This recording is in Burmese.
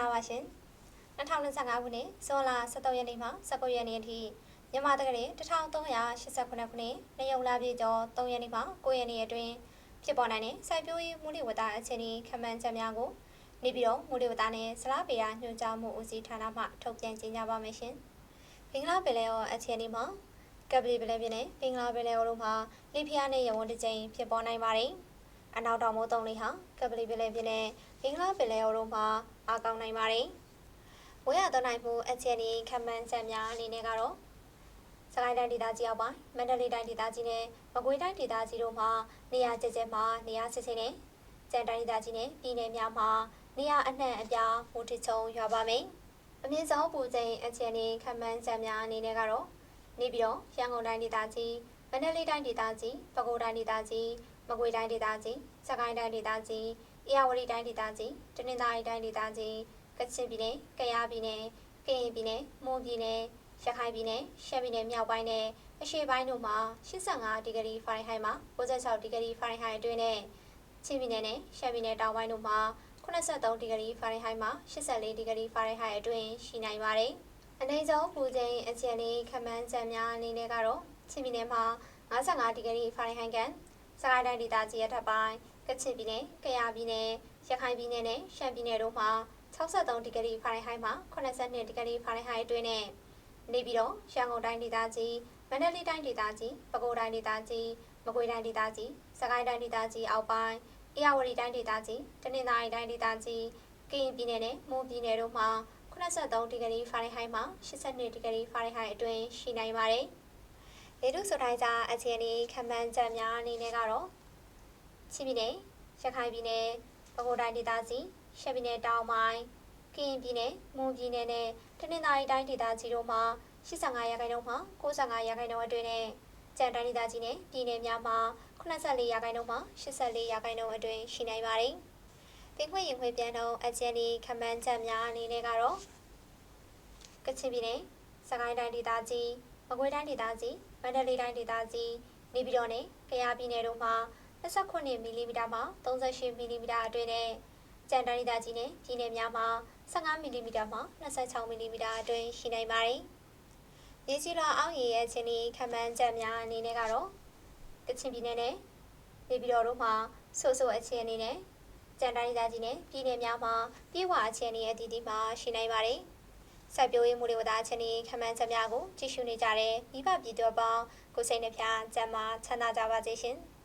္ဂလာပါရှင်2025ခုနှစ်ဇွန်လ23ရက်နေ့မှ19ရက်နေ့အထိမြန်မာတက္ကသိုလ်1389ခုနှစ်နေုံလာပြည်ကျော်3ရက်နေ့မှ9ရက်နေ့အတွင်းဖြစ်ပေါ်နိုင်တဲ့စိုက်ပျိုးရေးမူလဝတ္တအခြေအနေခန့်မှန်းချက်များကိုနေပြည်တော်မူလဝတ္တနဲ့ဇလားပေယာညွှန်ကြားမှုဦးစီးဌာနမှထုတ်ပြန်ကြေညာပါမယ်ရှင်ဘင်္ဂလားပင်လယ်အော်အခြေအနေမှာကပလီပလဲပြင်းနဲ့ဘင်္ဂလားပင်လယ်အော်တို့မှာလိဖျားနဲ့ရဝန်းတစ်ကြိမ်ဖြစ်ပေါ်နိုင်ပါတယ် အနောက်တောင်မိုးတုံးလေးဟာကပလီပလဲပြင်းနဲ့ဘင်္ဂလားပင်လယ်အော်တို့မှာအားကောင်းနိုင်ပါတယ်။ဝေးရသွန်းနိုင်မှုအခြေအနေခံမှန်းချက်များအနေနဲ့ကတော့စကိုင်းတိုင်းဒေသကြီးအောက်ပိုင်းမန္တလေးတိုင်းဒေသကြီးနဲ့မကွေးတိုင်းဒေသကြီးတို့မှာနေရာကျကျမှာနေရာစစ်စစ်နဲ့ကျန်တိုင်းဒေသကြီးနဲ့ပြည်နယ်များမှာနေရာအနှံ့အပြားမူထချုံရွာပါမယ်။အမြင့်ဆုံးပူချိန်အခြေအနေခံမှန်းချက်များအနေနဲ့ကတော့နေပြည်တော်ရန်ကုန်တိုင်းဒေသကြီးမန္တလေးတိုင်းဒေသကြီးပဲခူးတိုင်းဒေသကြီး မကွေးတိုင်းဒေသကြီးစကိုင်းတိုင်းဒေသကြီးအေရဝတီတိုင်းဒေသကြီးတနင်္သာရီတိုင်းဒေသကြီးကချင်ပြည်နယ်ကယားပြည်နယ်ကရင်ပြည်နယ်မွန်ပြည်နယ်ရခိုင်ပြည်နယ်ရှမ်းပြည်နယ်မြောက်ပိုင်းနဲ့အရှေ့ပိုင်းတို့မှာ85ဒီဂရီဖာရင်ဟိုက်မှာ96ဒီဂရီဖာရင်ဟိုက်အတွင်းနဲ့ချင်းပြည်နယ်နဲ့ရှမ်းပြည်နယ်တောင်ပိုင်းတို့မှာ83ဒီဂရီဖာရင်ဟိုက်မှာ84ဒီဂရီဖာရင်ဟိုက်အတွင်းရှိနိုင်ပါတယ်။အနေဆုံးပူချိန်အခြေအနေခန့်မှန်းချက်များအနေနဲ့ကတော့ချင်းပြည်နယ်မှာ55ဒီဂရီဖာရင်ဟိုက်က စကိုင်းတိုင်းဒေသကြီးအထက်ပိုင်းကချင်ပြည်နယ်၊ကယားပြည်နယ်၊ရခိုင်ပြည်နယ်နဲ့ရှမ်းပြည်နယ်တို့မှာ63ဒီဂရီဖာရင်ဟိုက်မှ82ဒီဂရီဖာရင်ဟိုက်အတွင်းနဲ့နေပြည်တော်ရန်ကုန်တိုင်းဒေသကြီးမန္တလေးတိုင်းဒေသကြီးပဲခူးတိုင်းဒေသကြီးမကွေးတိုင်းဒေသကြီးစကိုင်းတိုင်းဒေသကြီးအောက်ပိုင်းအေရဝတီတိုင်းဒေသကြီးတနင်္သာရီတိုင်းဒေသကြီးကရင်ပြည်နယ်နဲ့မွန်ပြည်နယ်တို့မှာ83ဒီဂရီဖာရင်ဟိုက်မှ82ဒီဂရီဖာရင်ဟိုက်အတွင်းရှိနိုင်ပါတယ်။ လေထုဆိုတိုင်းကြားအခြေအနေခံမှန်းချက်များအနေနဲ့ကတော့ချင်းပြည်နယ်ရခိုင်ပြည်နယ်ပဲခူးတိုင်းဒေသကြီးရှမ်းပြည်နယ်တောင်ပိုင်းကရင်ပြည်နယ်မွန်ပြည်နယ်နဲ့တနင်္သာရီတိုင်းဒေသကြီးတို့မှာ85ရာခိုင်နှုန်းမှ95ရာခိုင်နှုန်းအတွင်းနဲ့ကြံတိုင်းဒေသကြီးနဲ့ပြည်နယ်များမှာ84ရာခိုင်နှုန်းမှ84ရာခိုင်နှုန်းအတွင်းရှိနိုင်ပါတယ်။ပင်ခွင့်ရင်ခွင့်ပြန်တော့အကျဉ်းဒီခမန်းချက်များအနေနဲ့ကတော့ကချင်ပြည်နယ်စကိုင်းတိုင်းဒေသကြီးမကွေးတိုင်းဒေသကြီး မန္တလေးတိုင်းဒေသကြီးနေပြည်တော်နဲ့ကယားပြည်နယ်တို့မှာ29မီလီမီတာမှ38မီလီမီတာအတွင်းနဲ့ကြံတန်းဒေသကြီးနဲ့ပြည်နယ်များမှာ15မီလီမီတာမှ26မီလီမီတာအတွင်းရှိနိုင်ပါတယ်။ရေကြီးလာအောင်ရေရဲ့ချင်းဒီခံမှန်းချက်များအနေနဲ့ကတော့ကချင်ပြည်နယ်နဲ့နေပြည်တော်တို့မှာဆိုးဆိုးအခြေအနေနဲ့ကြံတန်းဒေသကြီးနဲ့ပြည်နယ်များမှာပြေဝအခြေအနေအသီးသီးမှာရှိနိုင်ပါတယ်။ စိုက်ပျိုးရေးမှုတွေဝတာချင်းဒီခံမှန်းချက်များကိုကြည့်ရှုနေကြတဲ့မိဘပြည်သူအပေါင်းကိုစိတ်နှပြကျန်းမာချမ်းသာကြပါစေရှင်။